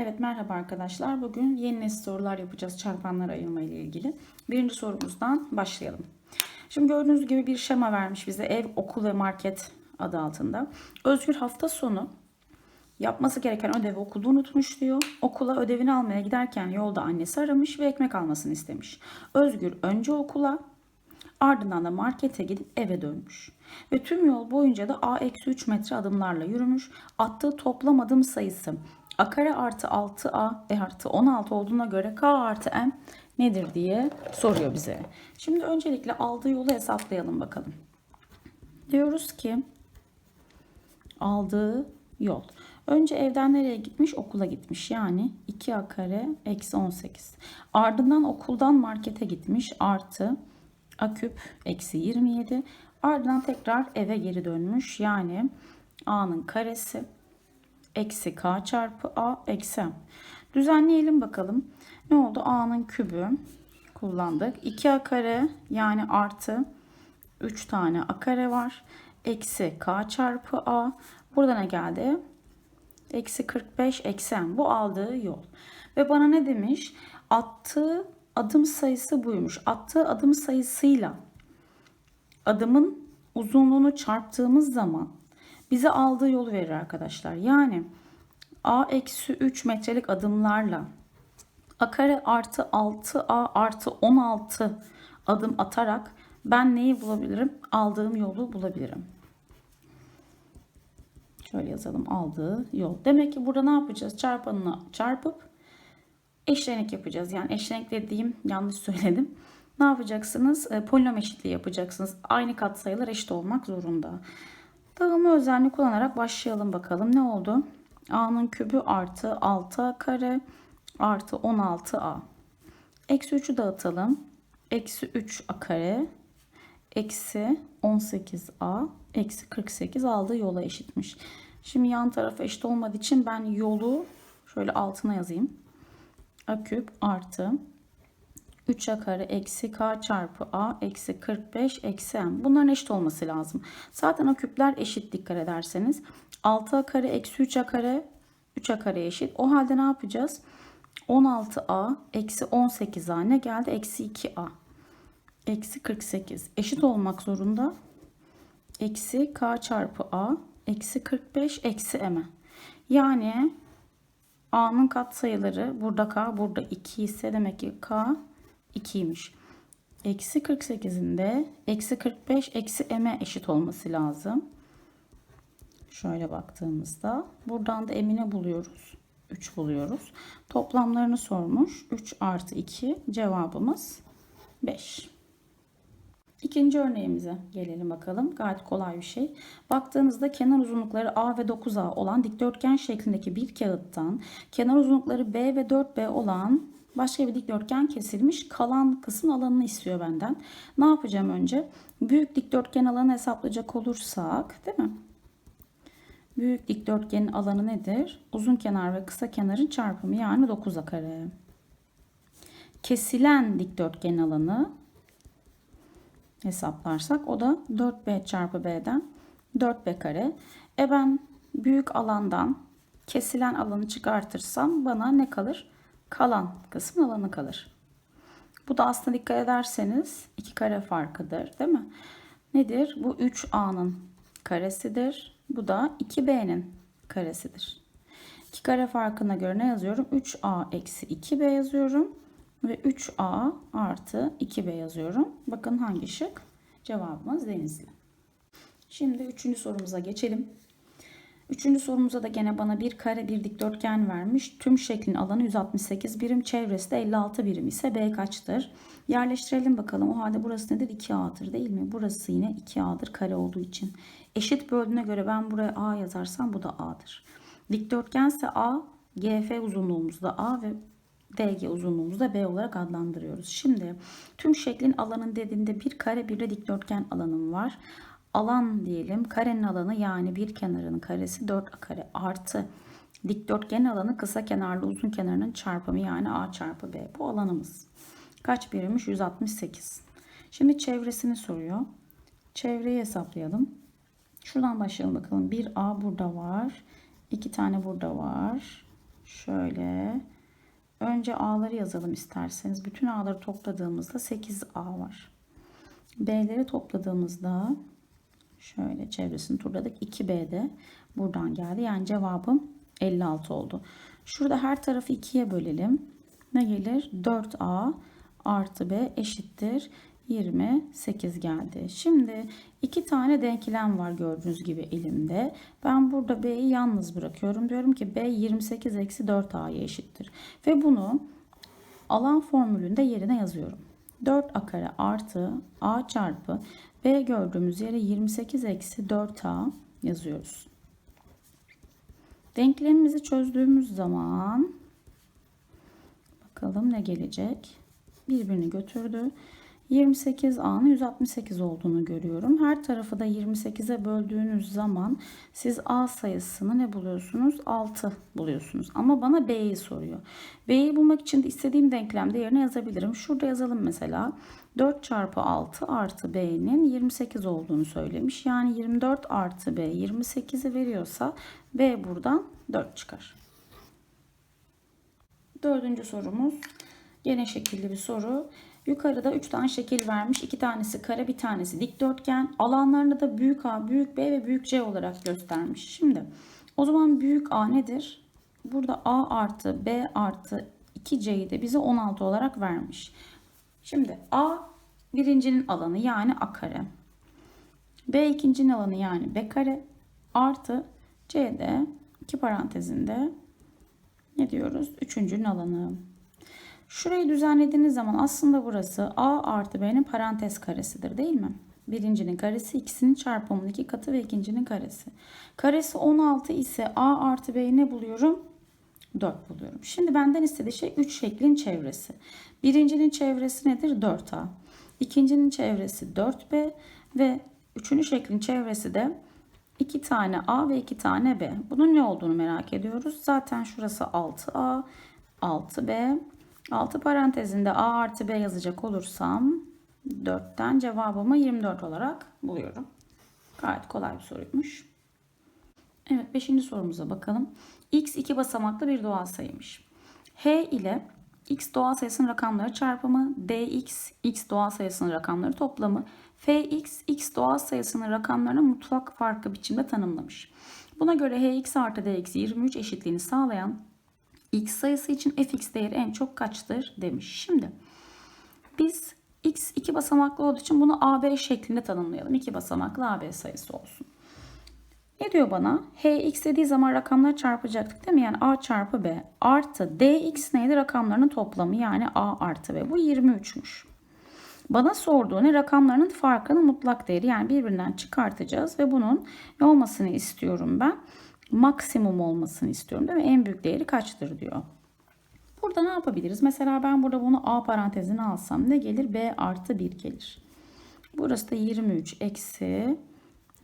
Evet merhaba arkadaşlar. Bugün yeni nesil sorular yapacağız çarpanlar ayırma ile ilgili. Birinci sorumuzdan başlayalım. Şimdi gördüğünüz gibi bir şema vermiş bize ev, okul ve market adı altında. Özgür hafta sonu yapması gereken ödevi okulda unutmuş diyor. Okula ödevini almaya giderken yolda annesi aramış ve ekmek almasını istemiş. Özgür önce okula ardından da markete gidip eve dönmüş. Ve tüm yol boyunca da a-3 metre adımlarla yürümüş. Attığı toplam adım sayısı a kare artı 6a e artı 16 olduğuna göre k artı m nedir diye soruyor bize. Şimdi öncelikle aldığı yolu hesaplayalım bakalım. Diyoruz ki aldığı yol. Önce evden nereye gitmiş? Okula gitmiş. Yani 2a kare eksi 18. Ardından okuldan markete gitmiş. Artı a küp eksi 27. Ardından tekrar eve geri dönmüş. Yani a'nın karesi eksi k çarpı a eksi m. Düzenleyelim bakalım. Ne oldu? a'nın kübü kullandık. 2a kare yani artı 3 tane a kare var. Eksi k çarpı a. Burada ne geldi? Eksi 45 eksi m. Bu aldığı yol. Ve bana ne demiş? Attığı adım sayısı buymuş. Attığı adım sayısıyla adımın uzunluğunu çarptığımız zaman bize aldığı yolu verir arkadaşlar. Yani a eksi 3 metrelik adımlarla a kare artı 6a artı 16 adım atarak ben neyi bulabilirim? Aldığım yolu bulabilirim. Şöyle yazalım aldığı yol. Demek ki burada ne yapacağız? Çarpanını çarpıp eşlenik yapacağız. Yani eşlenik dediğim yanlış söyledim. Ne yapacaksınız? E, polinom eşitliği yapacaksınız. Aynı katsayılar eşit olmak zorunda. Dağılma özelliğini kullanarak başlayalım bakalım. Ne oldu? A'nın kübü artı 6A kare artı 16A. Eksi 3'ü dağıtalım. Eksi 3A kare eksi 18A eksi 48 aldığı yola eşitmiş. Şimdi yan tarafı eşit olmadığı için ben yolu şöyle altına yazayım. A küp artı 3a kare eksi k çarpı a eksi 45 eksi m. Bunların eşit olması lazım. Zaten o küpler eşit dikkat ederseniz. 6a kare eksi 3a kare 3a kare eşit. O halde ne yapacağız? 16a eksi 18a ne geldi? Eksi 2a. Eksi 48. Eşit olmak zorunda. Eksi k çarpı a eksi 45 eksi m. Yani a'nın katsayıları burada k burada 2 ise demek ki k 2'ymiş. Eksi 48'in de eksi 45 eksi m'e eşit olması lazım. Şöyle baktığımızda buradan da m'ini buluyoruz. 3 buluyoruz. Toplamlarını sormuş. 3 artı 2 cevabımız 5. İkinci örneğimize gelelim bakalım. Gayet kolay bir şey. Baktığınızda kenar uzunlukları A ve 9A olan dikdörtgen şeklindeki bir kağıttan kenar uzunlukları B ve 4B olan başka bir dikdörtgen kesilmiş. Kalan kısmın alanını istiyor benden. Ne yapacağım önce? Büyük dikdörtgen alanı hesaplayacak olursak değil mi? Büyük dikdörtgenin alanı nedir? Uzun kenar ve kısa kenarın çarpımı yani 9'a kare. Kesilen dikdörtgenin alanı hesaplarsak o da 4b çarpı b'den 4b kare. E ben büyük alandan kesilen alanı çıkartırsam bana ne kalır? Kalan kısmın alanı kalır. Bu da aslında dikkat ederseniz iki kare farkıdır değil mi? Nedir? Bu 3a'nın karesidir. Bu da 2b'nin karesidir. İki kare farkına göre ne yazıyorum? 3a eksi 2b yazıyorum. Ve 3a artı 2b yazıyorum. Bakın hangi şık? Cevabımız Denizli. Şimdi üçüncü sorumuza geçelim. Üçüncü sorumuza da gene bana bir kare bir dikdörtgen vermiş. Tüm şeklin alanı 168 birim, çevresi de 56 birim ise B kaçtır? Yerleştirelim bakalım. O halde burası nedir? 2A'dır değil mi? Burası yine 2A'dır kare olduğu için. Eşit böldüğüne göre ben buraya A yazarsam bu da A'dır. Dikdörtgense A, GF uzunluğumuzda A ve DG uzunluğumuzu da B olarak adlandırıyoruz. Şimdi tüm şeklin alanın dediğinde bir kare bir de dikdörtgen alanım var. Alan diyelim karenin alanı yani bir kenarının karesi 4 kare artı dikdörtgen alanı kısa kenarlı uzun kenarının çarpımı yani A çarpı B. Bu alanımız. Kaç birimmiş? 168. Şimdi çevresini soruyor. Çevreyi hesaplayalım. Şuradan başlayalım bakalım. Bir A burada var. iki tane burada var. Şöyle önce A'ları yazalım isterseniz. Bütün A'ları topladığımızda 8A var. B'leri topladığımızda şöyle çevresini turladık. 2B de buradan geldi. Yani cevabım 56 oldu. Şurada her tarafı 2'ye bölelim. Ne gelir? 4A artı B eşittir 28 geldi. Şimdi iki tane denklem var gördüğünüz gibi elimde. Ben burada B'yi yalnız bırakıyorum. Diyorum ki B 28 eksi 4A'ya eşittir. Ve bunu alan formülünde yerine yazıyorum. 4A kare artı A çarpı B gördüğümüz yere 28 eksi 4A yazıyoruz. Denklemimizi çözdüğümüz zaman bakalım ne gelecek. Birbirini götürdü. 28A'nın 168 olduğunu görüyorum. Her tarafı da 28'e böldüğünüz zaman siz A sayısını ne buluyorsunuz? 6 buluyorsunuz. Ama bana B'yi soruyor. B'yi bulmak için de istediğim denklemde yerine yazabilirim. Şurada yazalım mesela. 4 çarpı 6 artı B'nin 28 olduğunu söylemiş. Yani 24 artı B 28'i veriyorsa B buradan 4 çıkar. Dördüncü sorumuz. Gene şekilli bir soru. Yukarıda 3 tane şekil vermiş. 2 tanesi kare, bir tanesi dikdörtgen. Alanlarını da büyük A, büyük B ve büyük C olarak göstermiş. Şimdi o zaman büyük A nedir? Burada A artı B artı 2C'yi de bize 16 olarak vermiş. Şimdi A birincinin alanı yani A kare. B ikincinin alanı yani B kare. Artı C de iki parantezinde ne diyoruz? Üçüncünün alanı. Şurayı düzenlediğiniz zaman aslında burası A artı B'nin parantez karesidir değil mi? Birincinin karesi ikisinin çarpımının iki katı ve ikincinin karesi. Karesi 16 ise A artı B'yi ne buluyorum? 4 buluyorum. Şimdi benden istediği şey 3 şeklin çevresi. Birincinin çevresi nedir? 4A. İkincinin çevresi 4B ve üçüncü şeklin çevresi de 2 tane A ve 2 tane B. Bunun ne olduğunu merak ediyoruz. Zaten şurası 6A, 6B. 6 parantezinde A artı B yazacak olursam 4'ten cevabımı 24 olarak buluyorum. Gayet kolay bir soruymuş. Evet 5. sorumuza bakalım. X iki basamaklı bir doğal sayıymış. H ile x doğal sayısının rakamları çarpımı, dx x doğal sayısının rakamları toplamı, fx x doğal sayısının rakamlarını mutlak farkı biçimde tanımlamış. Buna göre hx artı dx 23 eşitliğini sağlayan x sayısı için fx değeri en çok kaçtır demiş. Şimdi biz x iki basamaklı olduğu için bunu AB şeklinde tanımlayalım. İki basamaklı AB sayısı olsun. Ne diyor bana? Hx dediği zaman rakamları çarpacaktık değil mi? Yani a çarpı b artı dx neydi? Rakamlarının toplamı yani a artı b. Bu 23'müş. Bana sorduğu ne? Rakamlarının farkının mutlak değeri. Yani birbirinden çıkartacağız ve bunun ne olmasını istiyorum ben? Maksimum olmasını istiyorum değil mi? En büyük değeri kaçtır diyor. Burada ne yapabiliriz? Mesela ben burada bunu a parantezine alsam ne gelir? b artı 1 gelir. Burası da 23 eksi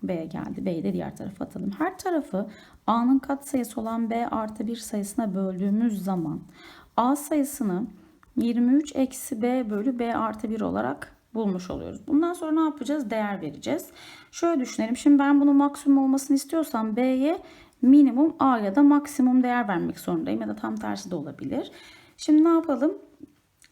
B geldi. B'yi de diğer tarafa atalım. Her tarafı A'nın katsayısı olan B artı 1 sayısına böldüğümüz zaman A sayısını 23 eksi B bölü B artı 1 olarak bulmuş oluyoruz. Bundan sonra ne yapacağız? Değer vereceğiz. Şöyle düşünelim. Şimdi ben bunun maksimum olmasını istiyorsam B'ye minimum A ya da maksimum değer vermek zorundayım. Ya da tam tersi de olabilir. Şimdi ne yapalım?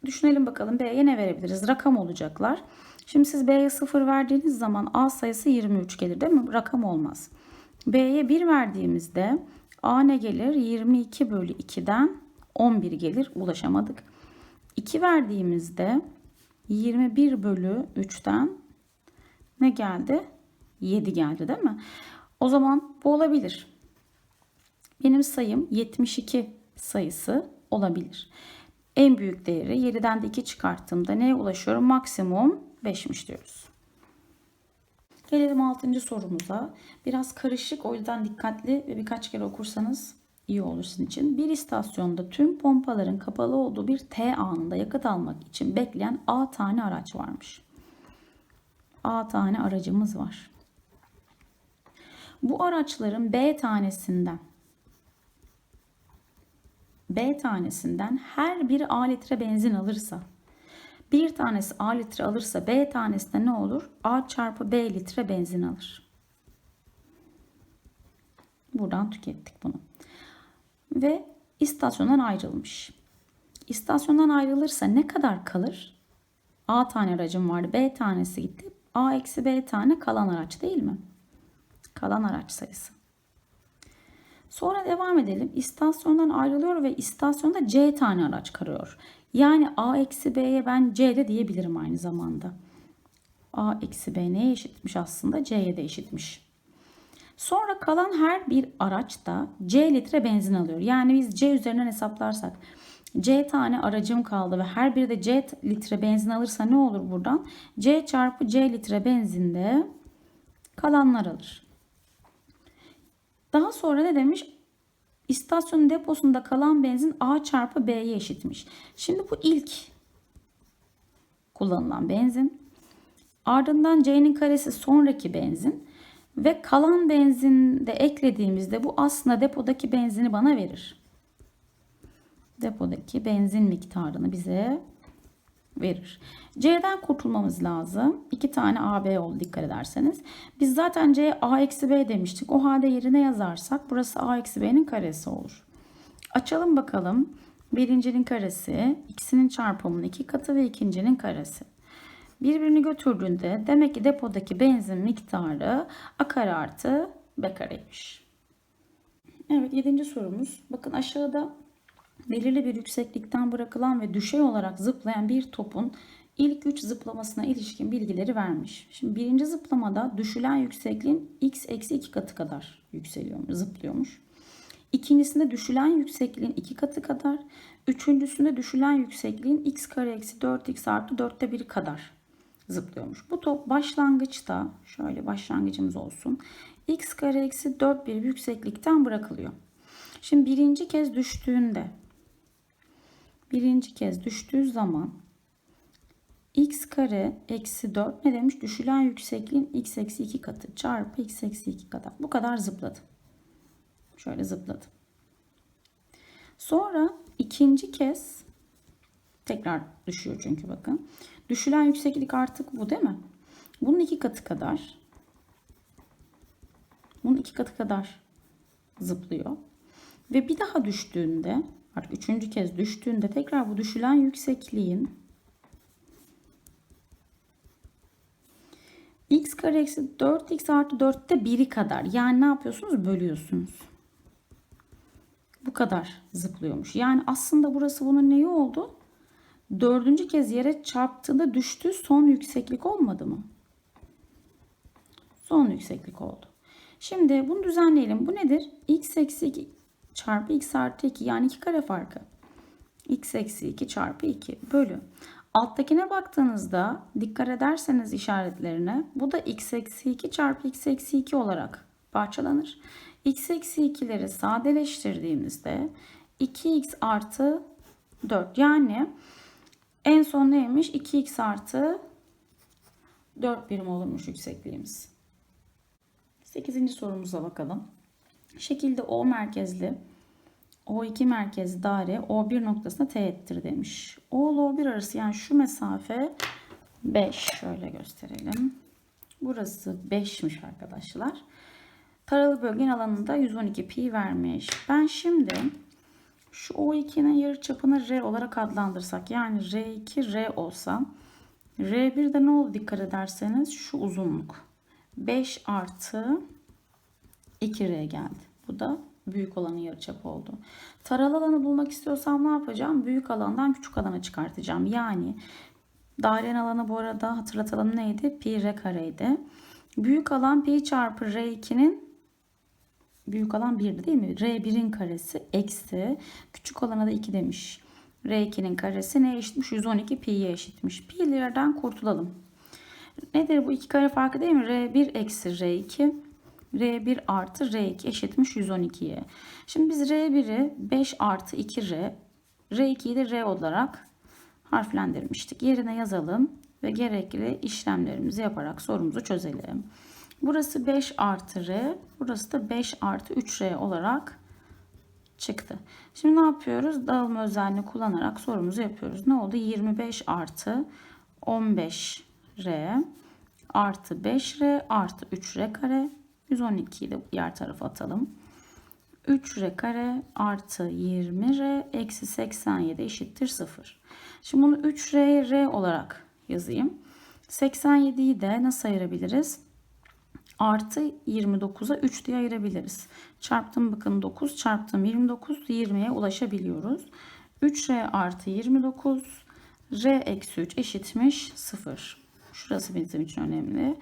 Düşünelim bakalım B'ye ne verebiliriz? Rakam olacaklar. Şimdi siz B'ye 0 verdiğiniz zaman A sayısı 23 gelir değil mi? Rakam olmaz. B'ye 1 verdiğimizde A ne gelir? 22 bölü 2'den 11 gelir. Ulaşamadık. 2 verdiğimizde 21 bölü 3'ten ne geldi? 7 geldi değil mi? O zaman bu olabilir. Benim sayım 72 sayısı olabilir. En büyük değeri 7'den de 2 çıkarttığımda neye ulaşıyorum? Maksimum 5'miş diyoruz. Gelelim 6. sorumuza. Biraz karışık o yüzden dikkatli ve birkaç kere okursanız iyi olur sizin için. Bir istasyonda tüm pompaların kapalı olduğu bir T anında yakıt almak için bekleyen A tane araç varmış. A tane aracımız var. Bu araçların B tanesinden B tanesinden her bir A litre benzin alırsa bir tanesi A litre alırsa B tanesi de ne olur? A çarpı B litre benzin alır. Buradan tükettik bunu. Ve istasyondan ayrılmış. İstasyondan ayrılırsa ne kadar kalır? A tane aracım vardı. B tanesi gitti. A eksi B tane kalan araç değil mi? Kalan araç sayısı. Sonra devam edelim. İstasyondan ayrılıyor ve istasyonda C tane araç karıyor. Yani A eksi B'ye ben C de diyebilirim aynı zamanda. A eksi B neye eşitmiş aslında? C'ye de eşitmiş. Sonra kalan her bir araç da C litre benzin alıyor. Yani biz C üzerinden hesaplarsak C tane aracım kaldı ve her biri de C litre benzin alırsa ne olur buradan? C çarpı C litre benzinde kalanlar alır. Daha sonra ne demiş? İstasyonun deposunda kalan benzin A çarpı B'ye eşitmiş. Şimdi bu ilk kullanılan benzin. Ardından C'nin karesi sonraki benzin. Ve kalan benzin de eklediğimizde bu aslında depodaki benzini bana verir. Depodaki benzin miktarını bize verir. C'den kurtulmamız lazım. İki tane AB oldu dikkat ederseniz. Biz zaten C A eksi B demiştik. O halde yerine yazarsak burası A eksi B'nin karesi olur. Açalım bakalım. Birincinin karesi, ikisinin çarpımının iki katı ve ikincinin karesi. Birbirini götürdüğünde demek ki depodaki benzin miktarı A kare artı B kareymiş. Evet yedinci sorumuz. Bakın aşağıda belirli bir yükseklikten bırakılan ve düşey olarak zıplayan bir topun ilk 3 zıplamasına ilişkin bilgileri vermiş. Şimdi birinci zıplamada düşülen yüksekliğin x eksi 2 katı kadar yükseliyormuş, zıplıyormuş. İkincisinde düşülen yüksekliğin 2 katı kadar. Üçüncüsünde düşülen yüksekliğin x kare eksi 4x artı 4'te 1 kadar zıplıyormuş. Bu top başlangıçta şöyle başlangıcımız olsun. x kare eksi 4 bir yükseklikten bırakılıyor. Şimdi birinci kez düştüğünde birinci kez düştüğü zaman x kare eksi 4 ne demiş? Düşülen yüksekliğin x eksi 2 katı çarpı x eksi 2 kadar. Bu kadar zıpladım. Şöyle zıpladım. Sonra ikinci kez tekrar düşüyor çünkü bakın. Düşülen yükseklik artık bu değil mi? Bunun iki katı kadar. Bunun iki katı kadar zıplıyor. Ve bir daha düştüğünde artık üçüncü kez düştüğünde tekrar bu düşülen yüksekliğin x kare eksi 4x artı 4'te 1'i kadar. Yani ne yapıyorsunuz? Bölüyorsunuz. Bu kadar zıplıyormuş. Yani aslında burası bunun neyi oldu? Dördüncü kez yere çarptığında düştüğü son yükseklik olmadı mı? Son yükseklik oldu. Şimdi bunu düzenleyelim. Bu nedir? x eksi 2 çarpı x artı 2 yani 2 kare farkı. x eksi 2 çarpı 2 bölü. Alttakine baktığınızda dikkat ederseniz işaretlerine bu da x eksi 2 çarpı x eksi 2 olarak parçalanır. x eksi 2'leri sadeleştirdiğimizde 2x artı 4 yani en son neymiş? 2x artı 4 birim olurmuş yüksekliğimiz. 8. sorumuza bakalım. Şekilde O merkezli O2 merkezli daire O1 noktasına teğettir demiş. O ile O1 arası yani şu mesafe 5. Şöyle gösterelim. Burası 5'miş arkadaşlar. Taralı bölgenin alanında 112 pi vermiş. Ben şimdi şu O2'nin yarıçapını R olarak adlandırsak yani R2 R olsa R1'de ne oldu dikkat ederseniz şu uzunluk 5 artı 2R geldi. Bu da büyük olanın yarıçapı oldu. Taralı alanı bulmak istiyorsam ne yapacağım? Büyük alandan küçük alana çıkartacağım. Yani dairenin alanı bu arada hatırlatalım neydi? Pi R kareydi. Büyük alan pi çarpı R2'nin büyük alan 1 değil mi? R1'in karesi eksi küçük olana da 2 demiş. R2'nin karesi ne eşitmiş? 112 pi'ye eşitmiş. Pi'lerden kurtulalım. Nedir bu iki kare farkı değil mi? R1 eksi R2 R1 artı R2 eşitmiş 112'ye. Şimdi biz R1'i 5 artı 2R R2'yi de R olarak harflendirmiştik. Yerine yazalım ve gerekli işlemlerimizi yaparak sorumuzu çözelim. Burası 5 artı R. Burası da 5 artı 3R olarak çıktı. Şimdi ne yapıyoruz? Dağılma özelliğini kullanarak sorumuzu yapıyoruz. Ne oldu? 25 artı 15R artı 5R artı 3R kare. 112'yi de diğer tarafa atalım. 3R kare artı 20R eksi 87 eşittir 0. Şimdi bunu 3R R olarak yazayım. 87'yi de nasıl ayırabiliriz? Artı 29'a 3 diye ayırabiliriz. Çarptım bakın 9 çarptım 29 20'ye ulaşabiliyoruz. 3R artı 29 R eksi 3 eşitmiş 0. Şurası bizim için önemli.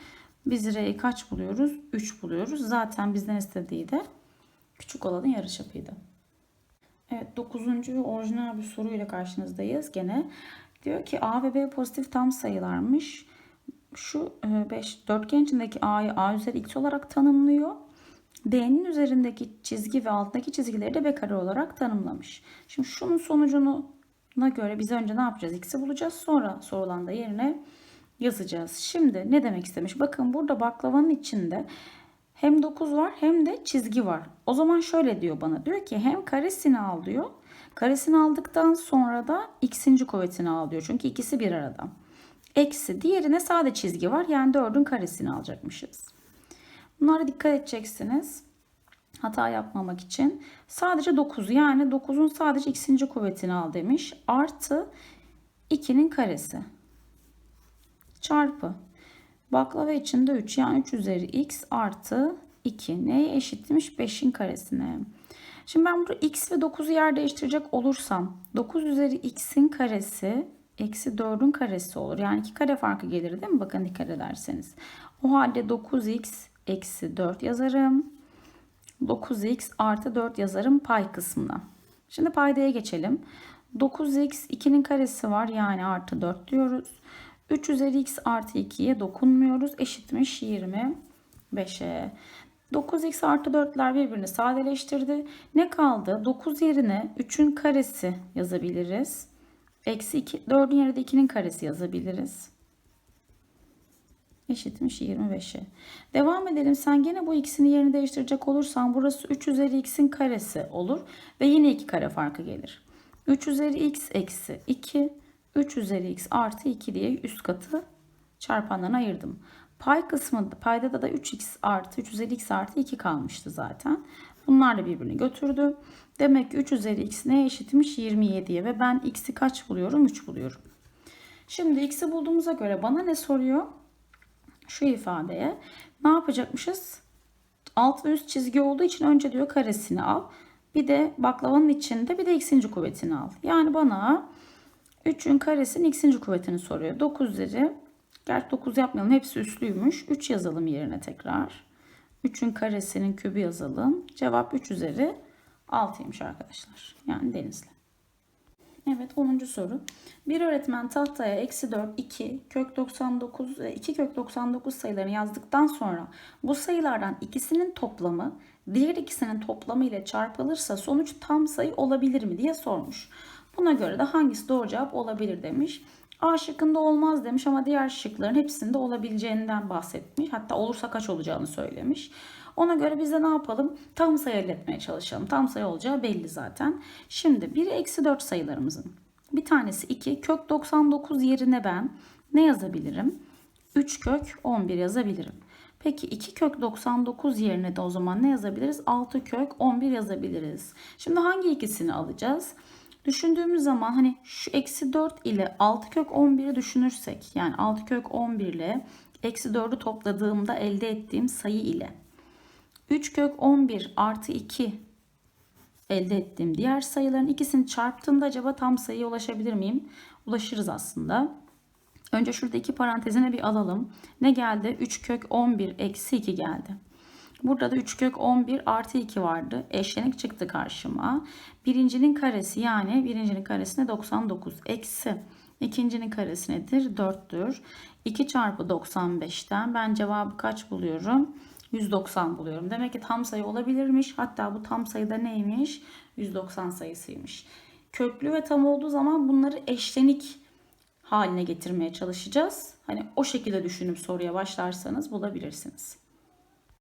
Biz R'yi kaç buluyoruz? 3 buluyoruz. Zaten bizden istediği de küçük olanın yarıçapıydı. Evet 9. orijinal bir soruyla karşınızdayız gene. Diyor ki A ve B pozitif tam sayılarmış. Şu 5 dörtgen içindeki A'yı A üzeri x olarak tanımlıyor. D'nin üzerindeki çizgi ve altındaki çizgileri de B kare olarak tanımlamış. Şimdi şunun sonucunu göre biz önce ne yapacağız? X'i bulacağız. Sonra sorulan da yerine yazacağız. Şimdi ne demek istemiş? Bakın burada baklavanın içinde hem 9 var hem de çizgi var. O zaman şöyle diyor bana. Diyor ki hem karesini al diyor. Karesini aldıktan sonra da x'inci kuvvetini al diyor. Çünkü ikisi bir arada. Eksi diğerine sade çizgi var. Yani 4'ün karesini alacakmışız. Bunlara dikkat edeceksiniz. Hata yapmamak için. Sadece 9 yani 9'un sadece x'inci kuvvetini al demiş. Artı 2'nin karesi. Çarpı Baklava içinde 3 yani 3 üzeri x artı 2 neye eşitmiş? 5'in karesine. Şimdi ben burada x ve 9'u yer değiştirecek olursam 9 üzeri x'in karesi eksi 4'ün karesi olur. Yani 2 kare farkı gelir değil mi? Bakın dikkat ederseniz. O halde 9x eksi 4 yazarım. 9x artı 4 yazarım pay kısmına. Şimdi paydaya geçelim. 9x 2'nin karesi var yani artı 4 diyoruz. 3 üzeri x artı 2'ye dokunmuyoruz. Eşitmiş 25'e. 9x artı 4'ler birbirini sadeleştirdi. Ne kaldı? 9 yerine 3'ün karesi yazabiliriz. Eksi 2, 4'ün yerine de 2'nin karesi yazabiliriz. Eşitmiş 25'e. Devam edelim. Sen gene bu ikisini yerini değiştirecek olursan burası 3 üzeri x'in karesi olur. Ve yine 2 kare farkı gelir. 3 üzeri x eksi 2 3 üzeri x artı 2 diye üst katı çarpanlarına ayırdım. Pay kısmında payda da 3x artı 3 üzeri x artı 2 kalmıştı zaten. Bunlar da birbirini götürdü. Demek ki 3 üzeri x neye eşitmiş? 27'ye ve ben x'i kaç buluyorum? 3 buluyorum. Şimdi x'i bulduğumuza göre bana ne soruyor? Şu ifadeye ne yapacakmışız? Alt ve üst çizgi olduğu için önce diyor karesini al. Bir de baklavanın içinde bir de x'inci kuvvetini al. Yani bana 3'ün karesinin x'inci kuvvetini soruyor. 9 üzeri. Gerçi 9 yapmayalım. Hepsi üslüymüş. 3 yazalım yerine tekrar. 3'ün karesinin kübü yazalım. Cevap 3 üzeri 6'ymış arkadaşlar. Yani denizli. Evet 10. soru. Bir öğretmen tahtaya eksi 4, 2, kök 99 ve 2 kök 99 sayılarını yazdıktan sonra bu sayılardan ikisinin toplamı diğer ikisinin toplamı ile çarpılırsa sonuç tam sayı olabilir mi diye sormuş. Buna göre de hangisi doğru cevap olabilir demiş. A şıkkında olmaz demiş ama diğer şıkların hepsinde olabileceğinden bahsetmiş. Hatta olursa kaç olacağını söylemiş. Ona göre biz de ne yapalım? Tam sayı elde etmeye çalışalım. Tam sayı olacağı belli zaten. Şimdi 1 eksi 4 sayılarımızın bir tanesi 2. Kök 99 yerine ben ne yazabilirim? 3 kök 11 yazabilirim. Peki 2 kök 99 yerine de o zaman ne yazabiliriz? 6 kök 11 yazabiliriz. Şimdi hangi ikisini alacağız? Düşündüğümüz zaman hani şu eksi 4 ile 6 kök 11'i düşünürsek yani 6 kök 11 ile eksi 4'ü topladığımda elde ettiğim sayı ile 3 kök 11 artı 2 elde ettiğim diğer sayıların ikisini çarptığımda acaba tam sayıya ulaşabilir miyim? Ulaşırız aslında. Önce şurada iki parantezine bir alalım. Ne geldi? 3 kök 11 eksi 2 geldi. Burada da 3 kök 11 artı 2 vardı. Eşlenik çıktı karşıma. Birincinin karesi yani birincinin karesine 99 eksi ikincinin karesi nedir? 4'tür. 2 çarpı 95'ten ben cevabı kaç buluyorum? 190 buluyorum. Demek ki tam sayı olabilirmiş. Hatta bu tam sayıda neymiş? 190 sayısıymış. Köklü ve tam olduğu zaman bunları eşlenik haline getirmeye çalışacağız. Hani o şekilde düşünüp soruya başlarsanız bulabilirsiniz.